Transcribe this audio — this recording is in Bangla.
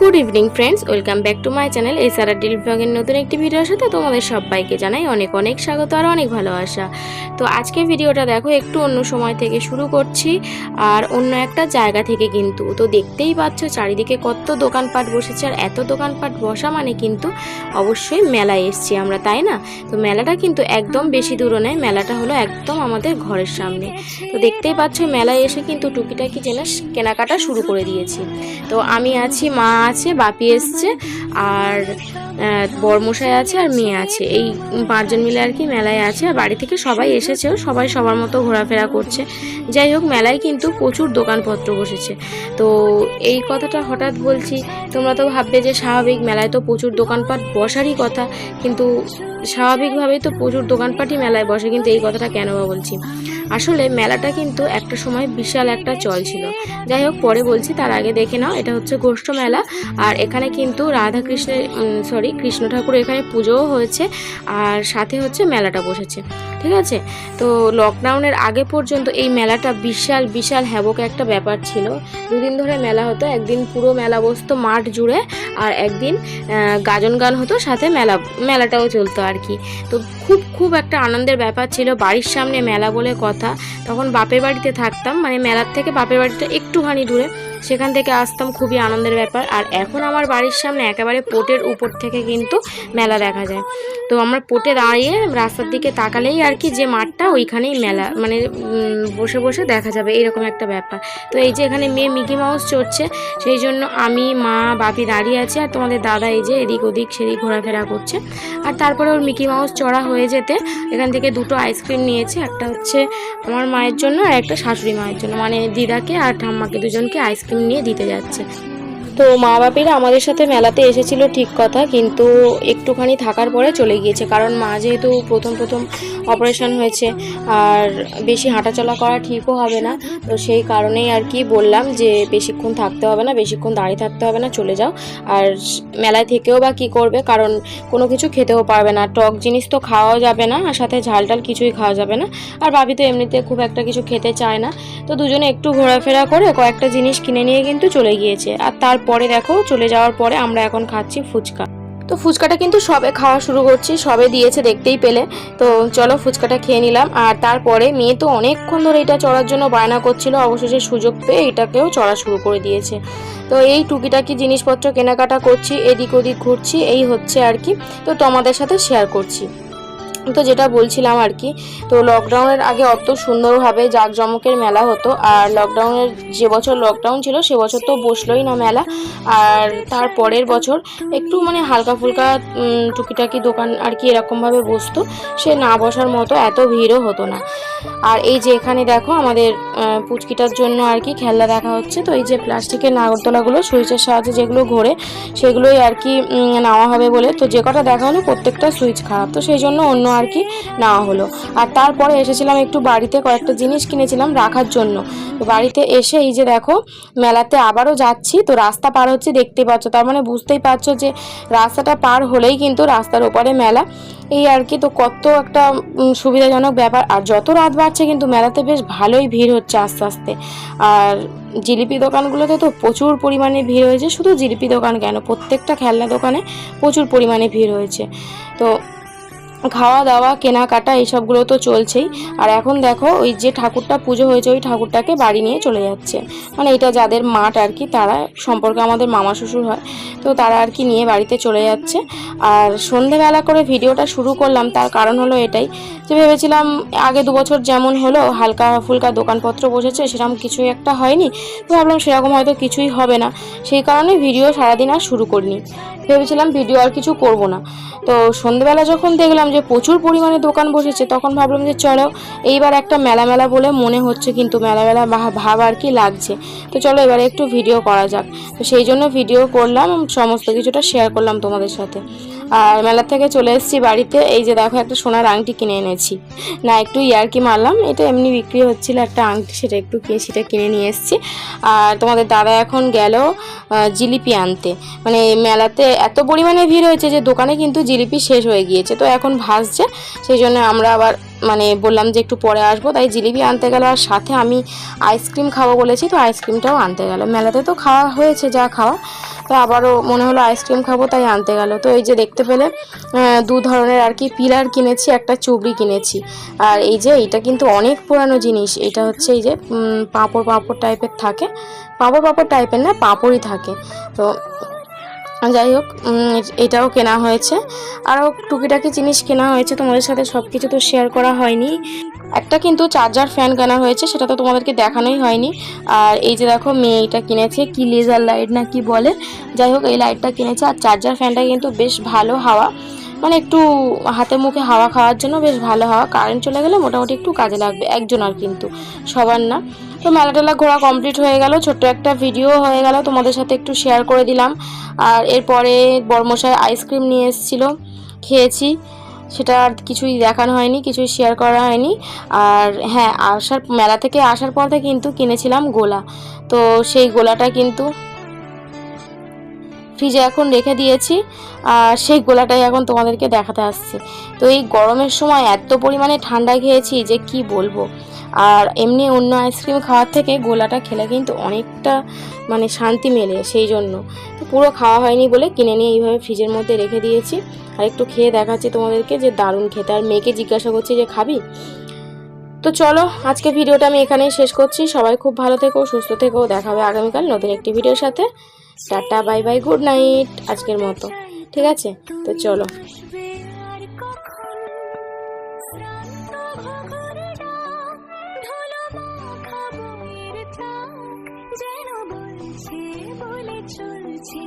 Good evening friends welcome back to my channel সারা ডিল ব্লগের নতুন একটি ভিডিওর সাথে তোমাদের সবাইকে জানাই অনেক অনেক স্বাগত আর অনেক ভালোবাসা। তো আজকে ভিডিওটা দেখো, একটু অন্য সময় থেকে শুরু করছি আর অন্য একটা জায়গা থেকে কিন্তু। তো দেখতেই পাচ্ছ, চারিদিকে কত দোকানপাট বসেছে আর এত দোকানপাট বসা মানে কিন্তু অবশ্যই মেলায় এসছি আমরা, তাই না? তো মেলাটা কিন্তু একদম বেশি দূর নয়, মেলাটা হলো একদম আমাদের ঘরের সামনে। তো দেখতেই পাচ্ছ, মেলায় এসে কিন্তু টুকিটাকি জিনিস কেনাকাটা শুরু করে দিয়েছি। তো আমি আছি মা আছে, বাপি এসছে, আর বরমশাই আছে আর মেয়ে আছে। এই পাঁচজন মিলে আর কি মেলায় আছে। আর বাড়ি থেকে সবাই এসেছেও সবাই সবার মতো ঘোরাফেরা করছে। যাই হোক, মেলায় কিন্তু প্রচুর দোকানপত্র বসেছে। তো এই কথাটা হঠাৎ বলছি, তোমরা তো ভাববে যে স্বাভাবিক মেলায় তো প্রচুর দোকানপাট বসারই কথা, কিন্তু স্বাভাবিকভাবেই তো প্রচুর দোকানপাটই মেলায় বসে। কিন্তু এই কথাটা কেন বলছি? আসলে মেলাটা কিন্তু একটা সময় বিশাল একটা চল ছিল। যাই হোক, পরে বলছি, তার আগে দেখে নাও, এটা হচ্ছে গোষ্ঠ মেলা। আর এখানে কিন্তু রাধা কৃষ্ণের সরি কৃষ্ণ ঠাকুর এখানে পুজোও হয়েছে, আর সাথে হচ্ছে মেলাটা বসেছে, ঠিক আছে? তো লকডাউনের আগে পর্যন্ত এই মেলাটা বিশাল বিশাল হ্যাবক একটা ব্যাপার ছিল। দুদিন ধরে মেলা হতো, একদিন পুরো মেলা বসতো মাঠ জুড়ে, আর একদিন গাজন গান হতো, সাথে মেলা, মেলাটাও চলতো আর কি। তো খুব খুব একটা আনন্দের ব্যাপার ছিল, বাড়ির সামনে মেলা বলে কথা তখন বাপের বাড়িতে থাকতাম মানে মেলার থেকে বাপের বাড়িতে একটুখানি দূরে। সেখান থেকে আসতাম, খুবই আনন্দের ব্যাপার। আর এখন আমার বাড়ির সামনে একেবারে পোটের উপর থেকে কিন্তু মেলা দেখা যায়। তো আমরা পোটে দাঁড়িয়ে রাস্তার দিকে তাকালেই আর কি যে মাঠটা, ওইখানেই মেলা মানে বসে বসে দেখা যাবে, এরকম একটা ব্যাপার। তো এই যে এখানে মেয়ে মিকি মাউস চড়ছে, সেই জন্য আমি, মা, বাপি দাঁড়িয়ে আছি আর তোমাদের দাদা এই যে এদিক ওদিক সেদিক ঘোরাফেরা করছে। আর তারপরে ওর মিকি মাউস চড়া হয়ে যেতে এখান থেকে দুটো আইসক্রিম নিয়েছে, একটা হচ্ছে আমার মায়ের জন্য আর একটা শাশুড়ি মায়ের জন্য। মানে দিদাকে আর ঠাম্মাকে দুজনকে আইসক্রিম নিয়ে দিতে যাচ্ছে। তো মা বাপিরা আমাদের সাথে মেলাতে এসেছিল ঠিক কথা, কিন্তু একটুখানি থাকার পরে চলে গিয়েছে, কারণ মা যেহেতু প্রথম প্রথম অপারেশন হয়েছে, আর বেশি হাঁটাচলা করা ঠিকও হবে না, তো সেই কারণেই আর কি বললাম যে বেশিক্ষণ থাকতে হবে না, বেশিক্ষণ দাঁড়িয়ে থাকতে হবে না, চলে যাও। আর মেলায় থেকেও বা কি করবে, কারণ কোনো কিছু খেতেও পারবে না, টক জিনিস তো খাওয়াও যাবে না, আর সাথে ঝাল টাল কিছুই খাওয়া যাবে না, আর ভাবি তো এমনিতে খুব একটা কিছু খেতে চায় না, তো দুজনে একটু ঘোরাফেরা করে কয়েকটা জিনিস কিনে নিয়ে কিন্তু চলে গিয়েছে, আর তারপরে দেখো চলে যাওয়ার পরে আমরা এখন খাচ্ছি ফুচকা। তো ফুচকাটা কিন্তু সবে খাওয়া শুরু করছি, সবে দিয়েছে দেখতেই পেলে। তো চলো ফুচকাটা খেয়ে নিলাম। আর তারপরে মেয়ে তো অনেকক্ষণ ধরে এটা চড়ার জন্য বায়না করছিল, অবশেষে সুযোগ পেয়ে এটাকেও চড়া শুরু করে দিয়েছে। তো এই টুকিটাকি জিনিসপত্র কেনাকাটা করছি, এদিক ওদিক ঘুরছি, এই হচ্ছে আর কি। তো তোমাদের সাথে শেয়ার করছি। তো যেটা বলছিলাম আর কি, তো লকডাউনের আগে অত সুন্দরভাবে জাঁকজমকের মেলা হতো, আর লকডাউনের যে বছর লকডাউন ছিল, সে বছর তো বসলোই না মেলা। আর তার পরের বছর একটু মানে হালকা ফুলকা টুকিটাকি দোকান আর কি এরকমভাবে বসতো, সে না বসার মতো এত ভিড়ও হতো না। আর এই যে এখানে দেখো আমাদের পুচকিটার জন্য আর কি খেলনা দেখা হচ্ছে, তো এই যে প্লাস্টিকের নাগরদোলাগুলো, সুইচের সাহায্যে যেগুলো ঘোরে, সেগুলোই আর কি নেওয়া হবে বলে, তো যে কটা দেখা হলো প্রত্যেকটা সুইচ খারাপ, তো সেই জন্য অন্য আর কি নেওয়া হলো। আর তারপরে এসেছিলাম একটু বাড়িতে কয়েকটা জিনিস কিনেছিলাম রাখার জন্য। তো বাড়িতে এসে এই যে দেখো, মেলাতে আবারও যাচ্ছি। তো রাস্তা পার হচ্ছে, দেখতেই পাচ্ছ। তার মানে বুঝতেই পারছ যে রাস্তাটা পার হলেই কিন্তু রাস্তার ওপারে মেলা। এই আর কি তো কত একটা সুবিধাজনক ব্যাপার। আর যত রাত বাড়ছে কিন্তু মেলাতে বেশ ভালোই ভিড় হচ্ছে আস্তে আস্তে। আর জিলিপি দোকানগুলোতে তো প্রচুর পরিমাণে ভিড় হয়েছে। শুধু জিলিপি দোকান কেন? প্রত্যেকটা খেলনা দোকানে প্রচুর পরিমাণে ভিড় হয়েছে। তো খাওয়া দাওয়া কেনাকাটা এইসবগুলো তো চলছেই। আর এখন দেখো, ওই যে ঠাকুরটা পুজো হয়েছে, ওই ঠাকুরটাকে বাড়ি নিয়ে চলে যাচ্ছে। মানে এটা যাদের মাঠ আর কি, তারা সম্পর্কে আমাদের মামা শ্বশুর হয়। তো তারা আর কি নিয়ে বাড়িতে চলে যাচ্ছে। আর সন্ধেবেলা করে ভিডিওটা শুরু করলাম, তার কারণ হলো এটাই যে ভেবেছিলাম, আগে দু বছর যেমন হলো, হালকা ফুলকা দোকানপত্র বসেছে সেরকম কিছুই একটা হয়নি। তো ভাবলাম সেরকম হয়তো কিছুই হবে না। সেই কারণে ভিডিও সারাদিন আর শুরু করিনি। ভেবেছিলাম ভিডিও আর কিছু করব না। তো সন্ধেবেলা যখন দেখলাম যে প্রচুর পরিমাণে দোকান বসেছে, তখন ভাবলাম যে চলো, এইবার একটা মেলা মেলা বলে মনে হচ্ছে, কিন্তু মেলা মেলা ভাব আর কি লাগছে। তো চলো এবারে একটু ভিডিও করা যাক। তো সেই জন্য ভিডিও করলাম, সমস্ত কিছুটা শেয়ার করলাম তোমাদের সাথে। আর মেলা থেকে চলে এসেছি বাড়িতে। এই যে দেখো একটা সোনার আংটি কিনে এনেছি। না, একটু ইয়ারকি মারলাম। এটা এমনি বিক্রি হচ্ছিল একটা আংটি, সেটা একটু কিনে, সেটা কিনে নিয়ে এসেছি। আর তোমাদের দাদা এখন গেল জিলিপি আনতে। মানে মেলাতে এত পরিমাণে ভিড় হয়েছে যে দোকানে কিন্তু জিলিপি শেষ হয়ে গিয়েছে। তো এখন ভাসছে, সেই জন্য আমরা আবার মানে বললাম যে একটু পরে আসব। তাই জিলিপি আনতে গেল আর সাথে আমি আইসক্রিম খাব বলেছি, তো আইসক্রিমটাও আনতে গেল। মেলাতে তো খাওয়া হয়েছে, যা খাওয়া। তো আবারও মনে হলো আইসক্রিম খাব, তাই আনতে গেল। তো এই যে দেখতে পেলে দু ধরনের আর কি পিলার কিনেছি, একটা চুবড়ি কিনেছি। আর এই যে এটা কিন্তু অনেক পুরানো জিনিস, এটা হচ্ছে এই যে পাঁপড় পাঁপড় টাইপের থাকে। পাঁপড় পাঁপড় টাইপের না, পাঁপড়ই থাকে। তো যাই হোক এটাও কেনা হয়েছে। আরও টুকিটাকি জিনিস কেনা হয়েছে, তোমাদের সাথে সব কিছু তো শেয়ার করা হয়নি। একটা কিন্তু চার্জার ফ্যান কেনা হয়েছে, সেটা তো তোমাদেরকে দেখানোই হয়নি। আর এই যে দেখো মেয়ে এটা কিনেছে, কি লেজার লাইট না কি বলে। যাই হোক, এই লাইটটা কিনেছে, আর চার্জার ফ্যানটা কিন্তু বেশ ভালো হাওয়া। মানে একটু হাতে মুখে হাওয়া খাওয়ার জন্য বেশ ভালো হাওয়া। কারেন্ট চলে গেলে মোটামুটি একটু কাজে লাগবে একজনের কিন্তু, সবার না। তো মেলা টেলা ঘোরা কমপ্লিট হয়ে গেল, ছোট্ট একটা ভিডিও হয়ে গেল, তোমাদের সাথে একটু শেয়ার করে দিলাম। আর এরপরে বর্মশাই আইসক্রিম নিয়ে এসেছিল, খেয়েছি। সেটা আর কিছুই দেখানো হয়নি, কিছুই শেয়ার করা হয়নি। আর হ্যাঁ আসার, মেলা থেকে আসার পথে কিন্তু কিনেছিলাম গোলা। তো সেই গোলাটা কিন্তু ফ্রিজে এখন রেখে দিয়েছি, আর সেই গোলাটাই এখন তোমাদেরকে দেখাতে আসছি। তো এই গরমের সময় এত পরিমাণে ঠান্ডা খেয়েছি যে কি বলব? আর এমনি অন্য আইসক্রিম খাওয়ার থেকে গোলাটা খেলে কিন্তু অনেকটা মানে শান্তি মেলে সেই জন্য। তো পুরো খাওয়া হয়নি বলে কিনে নিয়ে এইভাবে ফ্রিজের মধ্যে রেখে দিয়েছি। আর একটু খেয়ে দেখাচ্ছি তোমাদেরকে যে দারুণ খেতে। আর মেয়েকে জিজ্ঞাসা করছি যে খাবি? তো চলো, আজকে ভিডিওটা আমি এখানেই শেষ করছি। সবাই খুব ভালো থেকো, সুস্থ থেকো। দেখা হবে আগামীকাল নতুন একটি ভিডিওর সাথে। Tata bye bye good night আজকের মতো। ঠিক আছে? তো চলো। চলছে